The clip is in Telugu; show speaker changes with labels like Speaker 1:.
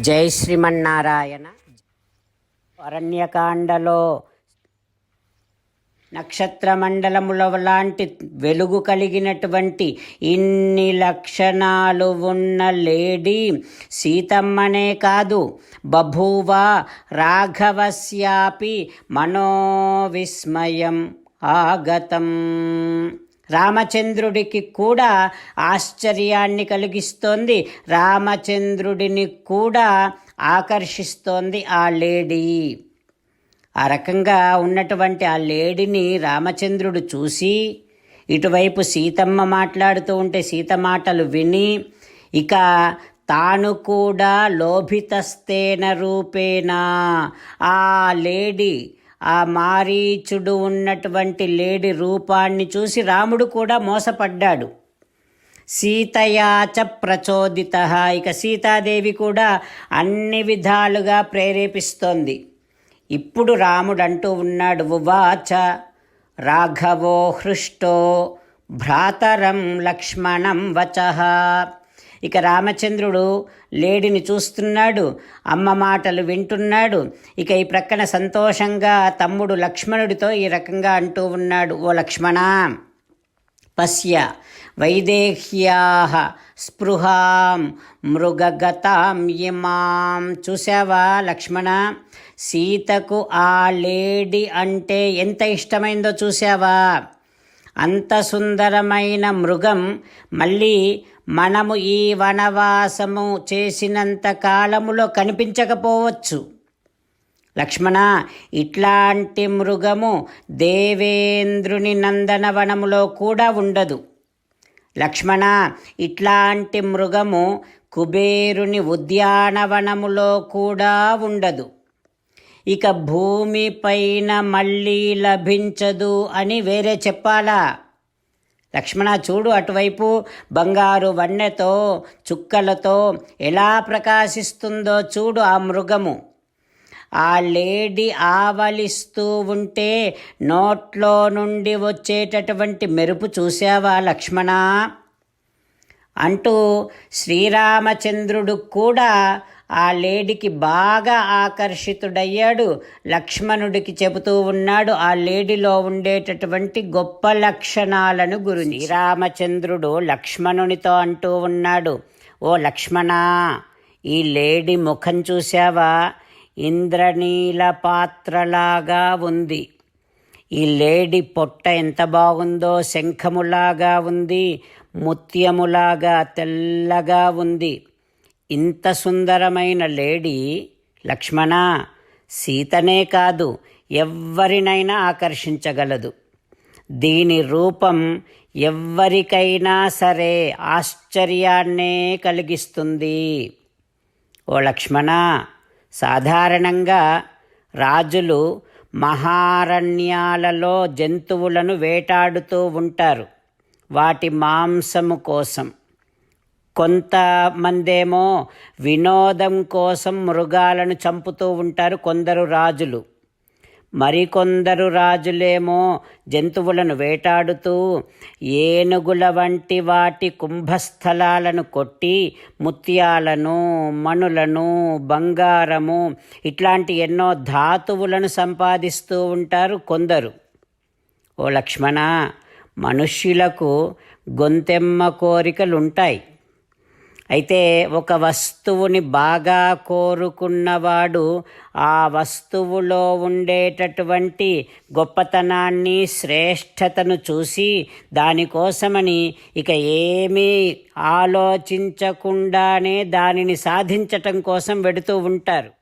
Speaker 1: జై శ్రీమన్నారాయణ. అరణ్యకాండలో నక్షత్రమండలముల లాంటి వెలుగు కలిగినటువంటి ఇన్ని లక్షణాలు ఉన్న లేడీ సీతమ్మనే కాదు బభూవ రాఘవస్యాపి మనోవిస్మయం ఆగతం. రామచంద్రుడికి కూడా ఆశ్చర్యాన్ని కలిగిస్తోంది. రామచంద్రుడిని కూడా ఆకర్షిస్తోంది ఆ లేడీ. ఆ రకంగా ఉన్నటువంటి ఆ లేడీని రామచంద్రుడు చూసి ఇటువైపు సీతమ్మ మాట్లాడుతూ ఉంటే సీత మాటలు విని ఇక తాను కూడా లోభితస్తేన రూపేణ. ఆ లేడీ ఆ మారీచుడు ఉన్నటువంటి లేడి రూపాన్ని చూసి రాముడు కూడా మోసపడ్డాడు. సీతయాచ ప్రచోదిత. ఇక సీతాదేవి కూడా అన్ని విధాలుగా ప్రేరేపిస్తోంది. ఇప్పుడు రాముడు అంటూ ఉన్నాడు ఉవాచ రాఘవో హృష్టో భ్రాతరం లక్ష్మణం వచః. ఇక రామచంద్రుడు లేడిని చూస్తున్నాడు అమ్మ మాటలు వింటున్నాడు. ఇక ఈ ప్రక్కన సంతోషంగా తమ్ముడు లక్ష్మణుడితో ఈ రకంగా అంటూ ఉన్నాడు ఓ లక్ష్మణ పశ్య వైదేహ్యా స్పృహాం మృగగతాం ఇమాం చూసావా లక్ష్మణ? సీతకు ఆ లేడి అంటే ఎంత ఇష్టమైందో చూసావా అంత సుందరమైన మృగం మళ్ళీ మనము ఈ వనవాసము చేసినంత కాలములో కనిపించకపోవచ్చు. లక్ష్మణ ఇట్లాంటి మృగము దేవేంద్రుని నందనవనములో కూడా ఉండదు. లక్ష్మణ ఇట్లాంటి మృగము కుబేరుని ఉద్యానవనములో కూడా ఉండదు. ఇక భూమిపైన మళ్ళీ లభించదు అని వేరే చెప్పాలా? లక్ష్మణ చూడు అటువైపు బంగారు వన్నెతో చుక్కలతో ఎలా ప్రకాశిస్తుందో చూడు ఆ మృగము. ఆ లేడీ ఆవలిస్తూ ఉంటే నోట్లో నుండి వచ్చేటటువంటి మెరుపు చూసావా లక్ష్మణ? అంటూ శ్రీరామచంద్రుడు కూడా ఆ లేడీకి బాగా ఆకర్షితుడయ్యాడు. లక్ష్మణుడికి చెబుతూ ఉన్నాడు ఆ లేడీలో ఉండేటటువంటి గొప్ప లక్షణాలను గురించి. శ్రీరామచంద్రుడు లక్ష్మణునితో అంటూ ఉన్నాడు ఓ లక్ష్మణ ఈ లేడీ ముఖం చూశావా? ఇంద్రనీల పాత్రలాగా ఉంది. ఈ లేడీ పొట్ట ఎంత బాగుందో శంఖములాగా ఉంది ముత్యములాగా తెల్లగా ఉంది. ఇంత సుందరమైన లేడీ లక్ష్మణ సీతనే కాదు ఎవ్వరినైనా ఆకర్షించగలదు. దీని రూపం ఎవ్వరికైనా సరే ఆశ్చర్యాన్నే కలిగిస్తుంది. ఓ లక్ష్మణ సాధారణంగా రాజులు మహారణ్యాలలో జంతువులను వేటాడుతూ ఉంటారు. వాటి మాంసము కోసం. కొంతమందేమో వినోదం కోసం మృగాలను చంపుతూ ఉంటారు కొందరు రాజులు. మరికొందరు రాజులేమో జంతువులను వేటాడుతూ ఏనుగుల వంటి వాటి కుంభస్థలాలను కొట్టి ముత్యాలను మణులను బంగారము ఇట్లాంటి ఎన్నో ధాతువులను సంపాదిస్తూ ఉంటారు కొందరు. ఓ లక్ష్మణ మనుష్యులకు గొంతెమ్మ కోరికలుంటాయి. అయితే ఒక వస్తువుని బాగా కోరుకున్నవాడు ఆ వస్తువులో ఉండేటటువంటి గొప్పతనాన్ని శ్రేష్టతను చూసి దానికోసమని ఇక ఏమీ ఆలోచించకుండానే దానిని సాధించటం కోసం వెడుతూ ఉంటారు.